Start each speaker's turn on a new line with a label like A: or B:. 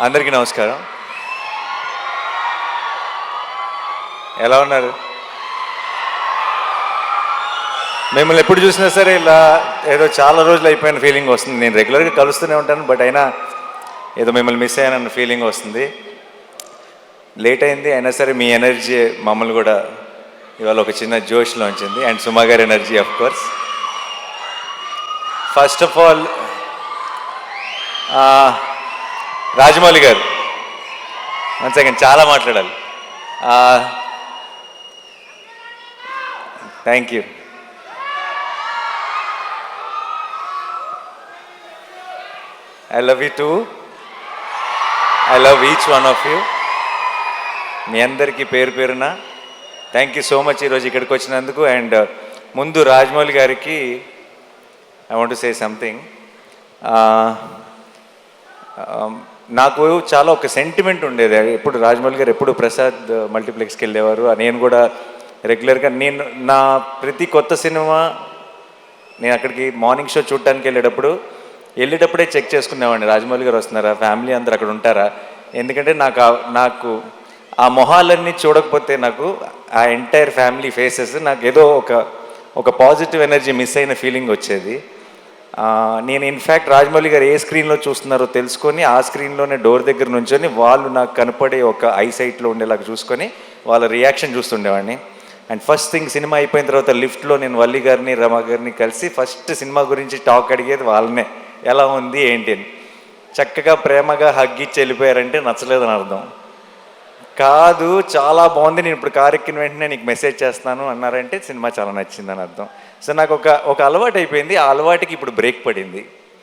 A: అందరికీ నమస్కారం. ఎలా ఉన్నారు? మిమ్మల్ని ఎప్పుడు చూసినా సరే ఇలా ఏదో చాలా రోజులు అయిపోయిన ఫీలింగ్ వస్తుంది. నేను రెగ్యులర్గా కలుస్తూనే ఉంటాను బట్ అయినా ఏదో మిమ్మల్ని మిస్ అయ్యానన్న ఫీలింగ్ వస్తుంది. లేట్ అయింది అయినా సరే మీ ఎనర్జీ మమ్మల్ని కూడా ఇవాళ ఒక చిన్న జోష్లో ఉంచింది. అండ్ సుమా గారి energy of course first of all Rajamouli గారు. వన్ సెకండ్ చాలా మాట్లాడాలి. Thank you I love you too I love each one of you మీ అందరికీ పేరు పేరున థ్యాంక్ యూ సో మచ్ ఈరోజు ఇక్కడికి వచ్చినందుకు. అండ్ uh, ముందు రాజమౌళి గారికి ఐ వాంట్ సే సంథింగ్ నాకు చాలా ఒక సెంటిమెంట్ ఉండేది. ఎప్పుడు రాజమౌళి గారు ఎప్పుడు ప్రసాద్ మల్టీప్లెక్స్కి వెళ్ళేవారు. నేను కూడా రెగ్యులర్గా నేను నా ప్రతి కొత్త సినిమా నేను అక్కడికి మార్నింగ్ షో చూడటానికి వెళ్ళేటప్పుడు వెళ్ళేటప్పుడే చెక్ చేసుకునేవాడిని. రాజమౌళి గారు వస్తున్నారా? ఫ్యామిలీ అందరు అక్కడ ఉంటారా? ఎందుకంటే నాకు ఆ- నాకు ఆ మొహాలన్నీ చూడకపోతే నాకు ఆ ఎంటైర్ ఫ్యామిలీ ఫేసెస్ నాకు ఏదో ఒక ఒక పాజిటివ్ ఎనర్జీ మిస్ అయిన ఫీలింగ్ వచ్చేది. నేను ఇన్ఫ్యాక్ట్ రాజమౌళి గారు ఏ స్క్రీన్లో చూస్తున్నారో తెలుసుకొని ఆ స్క్రీన్లోనే డోర్ దగ్గర నుంచొని వాళ్ళు నాకు కనపడే ఒక ఐ సైట్లో ఉండేలాగా చూసుకొని వాళ్ళ రియాక్షన్ చూస్తుండేవాడిని. అండ్ ఫస్ట్ థింగ్ సినిమా అయిపోయిన తర్వాత లిఫ్ట్లో నేను వల్లి గారిని రమ గారిని కలిసి ఫస్ట్ సినిమా గురించి టాక్ అడిగేది వాళ్ళనే. ఎలా ఉంది ఏంటి అని. చక్కగా ప్రేమగా హగ్గిచ్చి వెళ్ళిపోయారంటే నచ్చలేదని అర్థం. కాదు చాలా బాగుంది. నేను ఇప్పుడు కారు ఎక్కిన వెంటనే నీకు మెసేజ్ చేస్తాను అన్నారంటే సినిమా చాలా నచ్చిందని అర్థం. సో నాకు ఒక ఒక అలవాటు అయిపోయింది ఆ అలవాటుకి ఇప్పుడు బ్రేక్ పడింది.